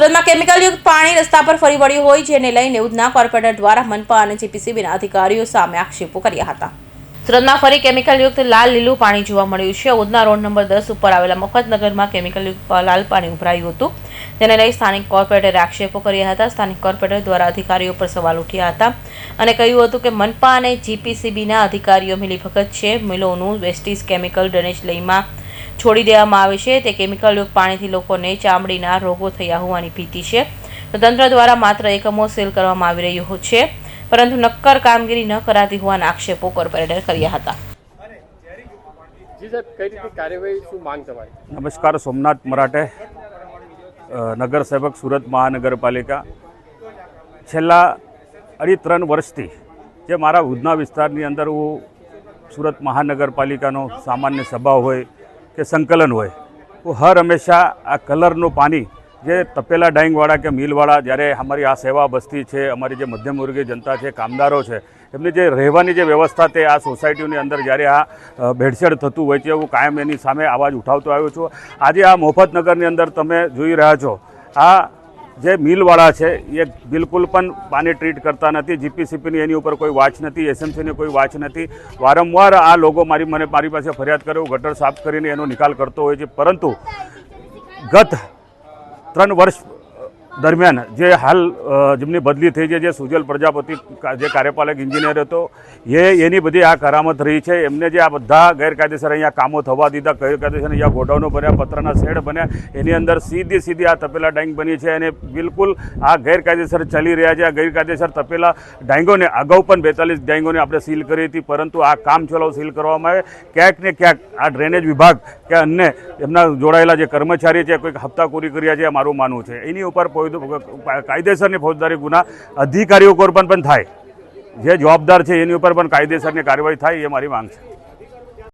સુરતમાં કેમિકલયુક્ત પાણી રસ્તા પર ફરી વળ્યું હોય, જેને લઈને ઉધના કોર્પોરેટર દ્વારા મનપા અને જીપીસીબીના અધિકારીઓ સામે આક્ષેપો કર્યા હતા. સુરતમાં ફરી કેમિકલયુક્ત લાલ લીલું પાણી જોવા મળ્યું છે. ઉધના રોડ નંબર દસ ઉપર આવેલા મફતનગરમાં કેમિકલયુક્ત લાલ પાણી ઉભરાયું હતું. તેને લઈ સ્થાનિક કોર્પોરેટરે આક્ષેપો કર્યા હતા. સ્થાનિક કોર્પોરેટર દ્વારા અધિકારીઓ પર સવાલ ઉઠ્યા હતા અને કહ્યું હતું કે મનપા અને જીપીસીબીના અધિકારીઓ મિલીભગત છે. મિલોનું વેસ્ટીઝ કેમિકલ ડ્રેનેજ લઈમાં છોડી દેવામાં આવે છે. તે કેમિકલયુક્ત પાણીથી લોકોને ચામડીના રોગો થયા હોવાની ભીતિ છે. તો તંત્ર દ્વારા માત્ર એકમો સીલ કરવામાં આવી રહ્યો છે. પરંતુ નક્કર કામગીરી ન કરાતી હોવાના આક્ષેપો કોર્પોરેટર કર્યા હતા. જી સાહેબ કઈ રીતે કાર્યવાહી શું માંગ તમારી? નમસ્કાર સોમનાથ મરાઠે નગરસેવક સુરત મહાનગરપાલિકા. છેલ્લા અઢી ત્રણ વર્ષથી જે મારા ઉધના વિસ્તારની અંદર હું સુરત મહાનગરપાલિકાનો સામાન્ય સભા હોય કે સંકલન હોય, તો હર હંમેશા આ કલરનું પાણી, જે તપેલા ડાઈંગવાળા કે મિલવાળા, જ્યારે અમારી આ સેવા બસ્તી છે, અમારી જે મધ્યમ વર્ગીય જનતા છે, કામદારો છે, એમની જે રહેવાની જે વ્યવસ્થા તે આ સોસાયટીની અંદર જ્યારે આ ભેળસેળ થતું હોય છે, હું કાયમ એની સામે અવાજ ઉઠાવતો આવ્યો છું. આજે આ મોફતનગરની અંદર તમે જોઈ રહ્યા છો, આ જે મિલવાળા છે, એ બિલકુલ પણ પાણી ટ્રીટ કરતા નથી. જીપીસીપીની એની ઉપર કોઈ વાચ નથી એસએમસીની કોઈ વાચ નથી. વારંવાર આ લોકો મારી મને મારી પાસે ફરિયાદ કરે, ગટર સાફ કરીને એનો નિકાલ કરતો હોય છે. પરંતુ ગત ત્રણ વર્ષ દરમિયાન જે હાલ જેમની બદલી થઈ છે, જે સુજલ પ્રજાપતિ જે કાર્યપાલક એન્જિનિયર હતો, એ એની બધી આ કરામત રહી છે. એમને જે આ બધા ગેરકાયદેસર અહીંયા કામો થવા દીધા, ગેરકાયદેસર અહીંયા ગોડાઉનો બન્યા, પતરાના શેડ બન્યા, એની અંદર સીધી સીધી આ તપેલા ડાઈંગ બની છે અને બિલકુલ આ ગેરકાયદેસર ચાલી રહ્યા છે. આ ગેરકાયદેસર તપેલા ડાઈંગોને અગાઉ પણ બેતાલીસ ડાઈંગોને આપણે સીલ કરી હતી, પરંતુ આ કામ ચલાવ સીલ કરવામાં આવે. ક્યાંક ને ક્યાંક આ ડ્રેનેજ વિભાગ કે અન્ય એમના જોડાયેલા જે કર્મચારી છે કોઈક હપ્તાખોરી કર્યા છે મારું માનવું છે. એની ઉપર ફોજ- કાયદેસરની ફોજદારી ગુના અધિકારીઓ પર પણ થાય. જે જવાબદાર છે એની ઉપર પણ કાયદેસરની કાર્યવાહી થાય એ મારી માંગ છે.